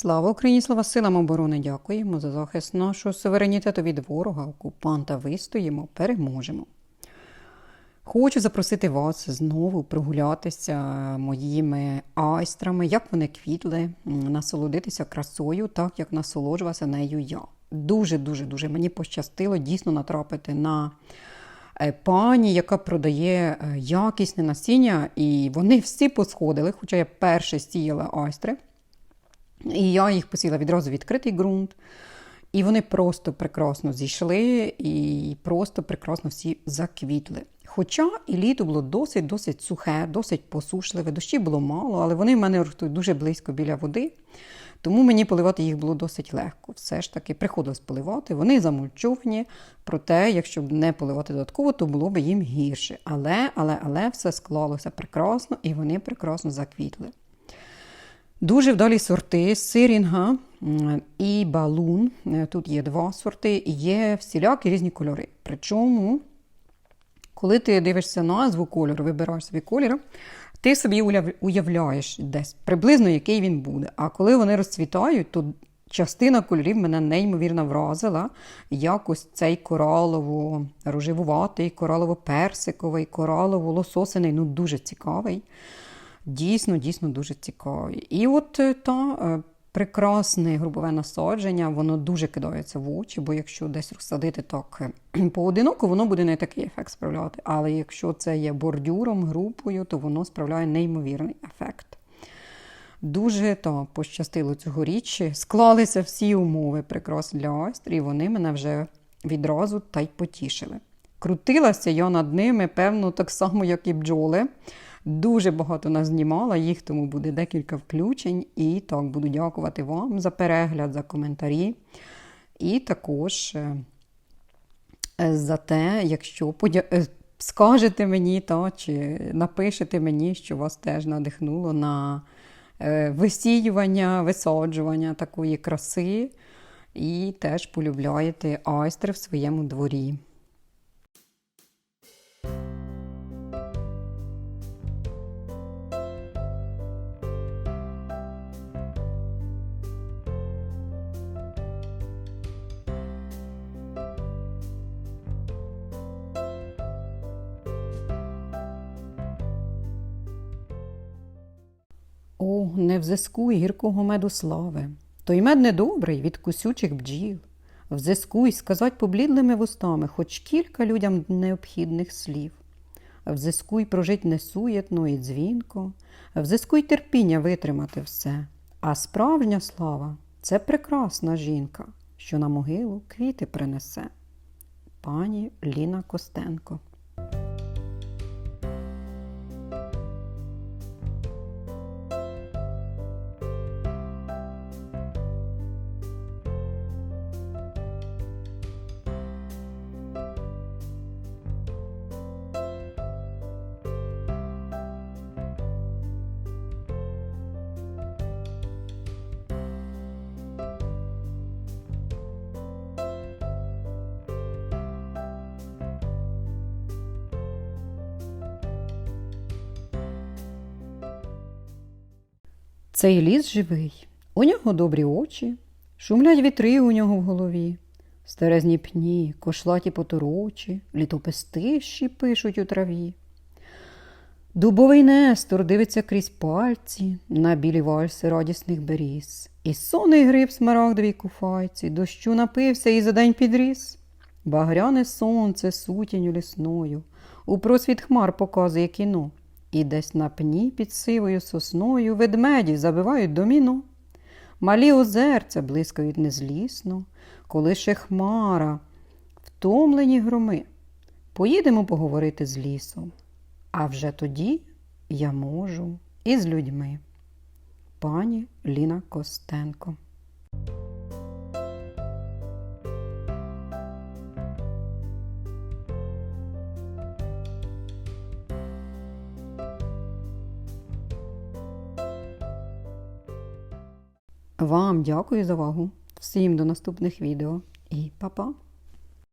Слава Україні, слава силам оборони! Дякуємо за захист нашого суверенітету від ворога, окупанта. Вистоїмо, переможемо. Хочу запросити вас знову прогулятися моїми айстрами, як вони квітли, насолодитися красою, так як насолоджувався нею я. Дуже, дуже, мені пощастило дійсно натрапити на е, пані, яка продає е, якісне насіння, і вони всі посходили, хоча я перше сіяла айстри. І я їх посіла відразу відкритий ґрунт. І вони просто прекрасно зійшли і просто прекрасно всі заквітли. Хоча і літо було досить досить сухе, досить посушливе, дощів було мало, але вони в мене ростуть дуже близько біля води, тому мені поливати їх було досить легко. Все ж таки приходилось поливати, вони замульчовані, проте, якщо б не поливати додатково, то було б їм гірше. Але, але, але все склалося прекрасно і вони прекрасно заквітли. Дуже вдалі сорти сирінга і балун. Е, Тут є два сорти, і є всілякі різні кольори. Причому, коли ти дивишся назву кольору, вибираєш собі колір, ти собі уявляєш десь приблизно, який він буде. А коли вони розцвітають, то частина кольорів мене неймовірно вразила. Якось цей коралово-рожевуватий, коралово-персиковий, коралово-лососиний, ну дуже цікавий. Дійсно, дійсно дуже цікаві. І от е, та е, прекрасне грубове насадження, воно дуже кидається в очі, бо якщо десь розсадити так е, поодиноко, воно буде не такий ефект справляти. Але якщо це є бордюром, групою, то воно справляє неймовірний ефект. Дуже та пощастило цьогоріч. Склалися всі умови прекрасні для айстрі, і вони мене вже відразу та й потішили. Крутилася я над ними, певно, так само, як і бджоли. Дуже багато назнімала, їх тому буде декілька включень. І так буду дякувати вам за перегляд, за коментарі. І також е, е, за те, якщо подя... е, скажете мені та, чи напишете мені, що вас теж надихнуло на висіювання, висаджування такої краси, і теж полюбляєте айстри в своєму дворі. Не взискуй гіркого меду слави, той мед недобрий від кусючих бджіл. Взискуй сказать поблідлими вустами хоч кілька людям необхідних слів. Взискуй прожить несуєтно і дзвінко, взискуй терпіння витримати все. А справжня слава це прекрасна жінка, що на могилу квіти принесе. Пані Ліна Костенко. Цей ліс живий, у нього добрі очі, шумлять вітри у нього в голові, стерезні пні, кошлаті поторочі, літопистищі пишуть у траві. Дубовий нестор дивиться крізь пальці на білі вальси радісних беріз, і сонний гриб смарагдовій куфайці, дощу напився і за день підріс. Багряне сонце сутінню лісною, у просвіт хмар показує кіно. І десь на пні під сивою сосною ведмеді забивають доміно. Малі озерця блискають незлісно, коли ще хмара, втомлені громи. Поїдемо поговорити з лісом. А вже тоді я можу і з людьми. Пані Ліна Костенко. Вам дякую за увагу. Всім до наступних відео і па-па!